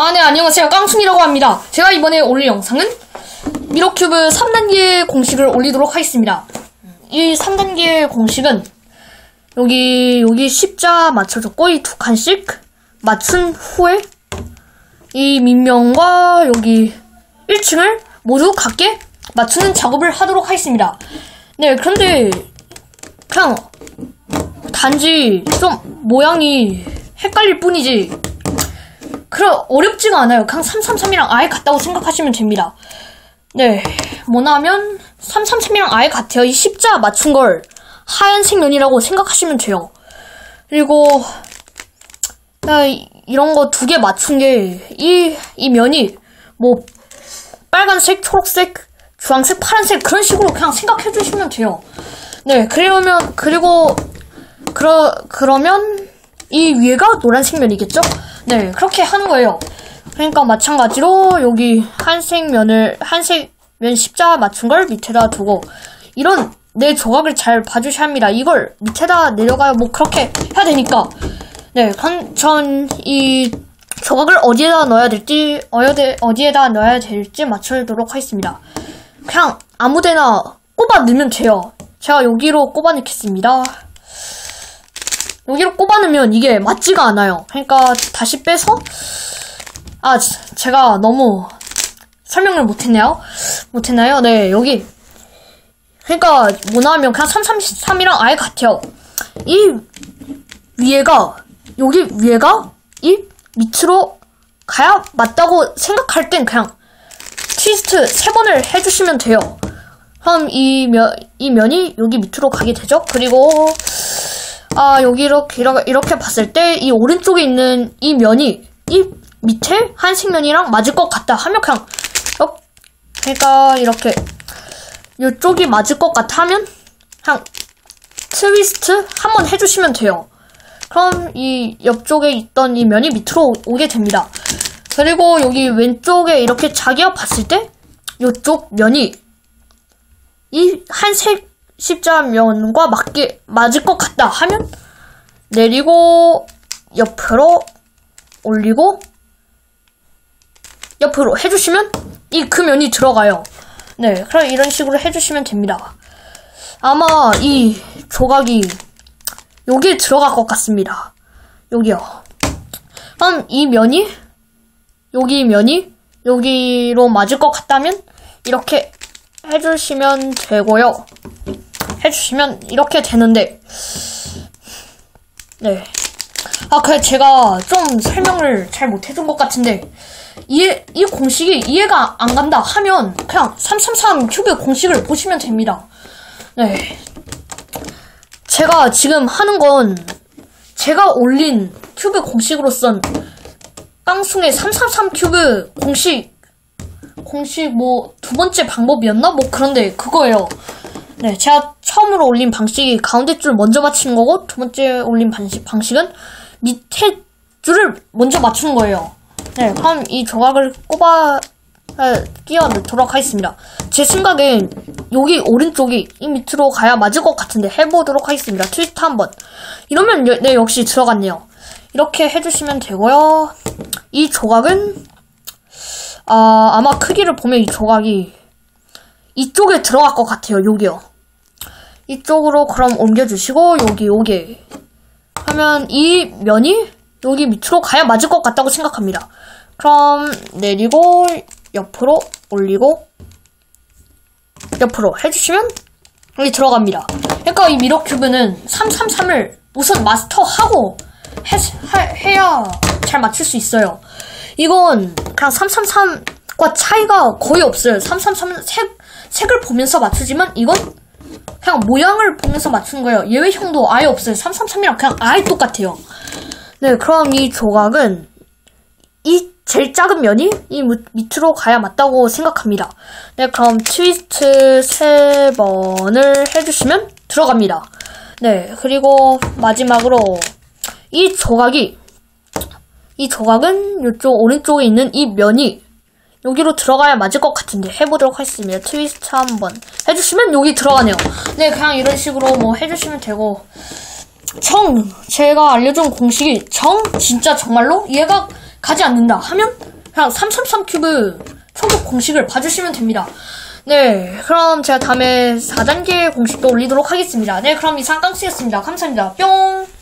아, 네, 안녕하세요. 깡충이라고 합니다. 제가 이번에 올릴 영상은 미러큐브 3단계 공식을 올리도록 하겠습니다. 이 3단계 공식은 여기, 여기 십자 맞춰줬고, 이 두 칸씩 맞춘 후에 이 민명과 여기 1층을 모두 각게 맞추는 작업을 하도록 하겠습니다. 네, 그런데 그냥 단지 좀 모양이 헷갈릴 뿐이지 그럼 어렵지가 않아요. 그냥 333이랑 아예 같다고 생각하시면 됩니다. 네, 뭐냐면 333이랑 아예 같아요. 이 십자 맞춘 걸 하얀색 면이라고 생각하시면 돼요. 그리고 야, 이- 이런 거 두 개 맞춘 게 이 이 면이 뭐 빨간색, 초록색, 주황색, 파란색 그런 식으로 그냥 생각해 주시면 돼요. 네, 그러면 그리고 그러 그러면 이 위에가 노란색 면이겠죠? 네, 그렇게 하는 거예요. 그러니까 마찬가지로 여기 한색 면을 한색 면 십자 맞춘 걸 밑에다 두고 이런 내 조각을 잘 봐주셔야 합니다. 이걸 밑에다 내려가요. 뭐 그렇게 해야 되니까. 네, 전 이 조각을 어디에다 넣어야 될지 어디 어디에다 넣어야 될지 맞추도록 하겠습니다. 그냥 아무데나 꼽아 넣으면 돼요. 제가 여기로 꼽아 넣겠습니다. 여기로 꼽아 넣으면 이게 맞지가 않아요. 그러니까 다시 빼서 아 지- 제가 너무 설명을 못했네요. 못했나요? 네 여기 그러니까 뭐냐면 그냥 333이랑 아예 같아요. 이 위에가 여기 위에가 이 밑으로 가야 맞다고 생각할 땐 그냥 트위스트 세 번을 해주시면 돼요. 그럼 이 면, 이 면이 여기 밑으로 가게 되죠. 그리고 아 여기 이렇게 이렇게, 봤을 때 이 오른쪽에 있는 이 면이 이 밑에 한색 면이랑 맞을 것 같다 하면 그냥 어, 그러니까 이렇게 이쪽이 맞을 것 같아 하면 그냥 트위스트 한번 해주시면 돼요. 그럼 이 옆쪽에 있던 이 면이 밑으로 오게 됩니다. 그리고 여기 왼쪽에 이렇게 자기가 봤을 때 이쪽 면이 이 한색 십자면과 맞게 맞을 것 같다 하면 내리고 옆으로 올리고 옆으로 해주시면 이그 면이 들어가요. 네, 그럼 이런 식으로 해주시면 됩니다. 아마 이 조각이 여기에 들어갈 것 같습니다. 여기요. 그럼 이 면이 여기 면이 여기로 맞을 것 같다면 이렇게 해주시면 되고요. 해주시면 이렇게 되는데 네. 아, 그래 제가 좀 설명을 잘 못해준 것 같은데 이해 이 공식이 이해가 안 간다 하면 그냥 333 큐브 공식을 보시면 됩니다. 네. 제가 지금 하는 건 제가 올린 큐브 공식으로선 깡숭의 333 큐브 공식 공식 뭐 두 번째 방법이었나? 뭐 그런데 그거예요. 네, 제가 처음으로 올린 방식이 가운데 줄 먼저 맞추는 거고 두 번째 올린 방식, 방식은 밑에 줄을 먼저 맞추는 거예요. 네, 그럼 이 조각을 꼽아 아, 끼워 넣도록 하겠습니다. 제 생각엔 여기 오른쪽이 이 밑으로 가야 맞을 것 같은데 해보도록 하겠습니다. 트위스트 한번. 이러면 여- 네 역시 들어갔네요. 이렇게 해주시면 되고요. 이 조각은 아, 아마 크기를 보면 이 조각이 이쪽에 들어갈 것 같아요. 여기요. 이쪽으로 그럼 옮겨주시고 여기 여기 하면 이 면이 여기 밑으로 가야 맞을 것 같다고 생각합니다. 그럼 내리고 옆으로 올리고 옆으로 해주시면 여기 들어갑니다. 그러니까 이 미러 큐브는 333을 우선 마스터하고 해, 해- 해야 잘 맞출 수 있어요. 이건 그냥 333과 차이가 거의 없어요. 333은 색, 색을 보면서 맞추지만 이건 그냥 모양을 보면서 맞춘 거예요. 예외형도 아예 없어요. 333이랑 그냥 아예 똑같아요. 네, 그럼 이 조각은 이 제일 작은 면이 이 밑- 밑으로 가야 맞다고 생각합니다. 네, 그럼 트위스트 세 번을 해주시면 들어갑니다. 네, 그리고 마지막으로 이 조각이 이 조각은 이쪽 오른쪽에 있는 이 면이 여기로 들어가야 맞을 것 같은데 해보도록 하겠습니다. 트위스트 한번 해주시면 여기 들어가네요. 네, 그냥 이런 식으로 뭐 해주시면 되고 정 제가 알려준 공식이 정 진짜 정말로 이해가 가지 않는다 하면 그냥 333 큐브 초급 공식을 봐주시면 됩니다. 네, 그럼 제가 다음에 4단계 공식도 올리도록 하겠습니다. 네, 그럼 이상 깡스였습니다. 감사합니다. 뿅!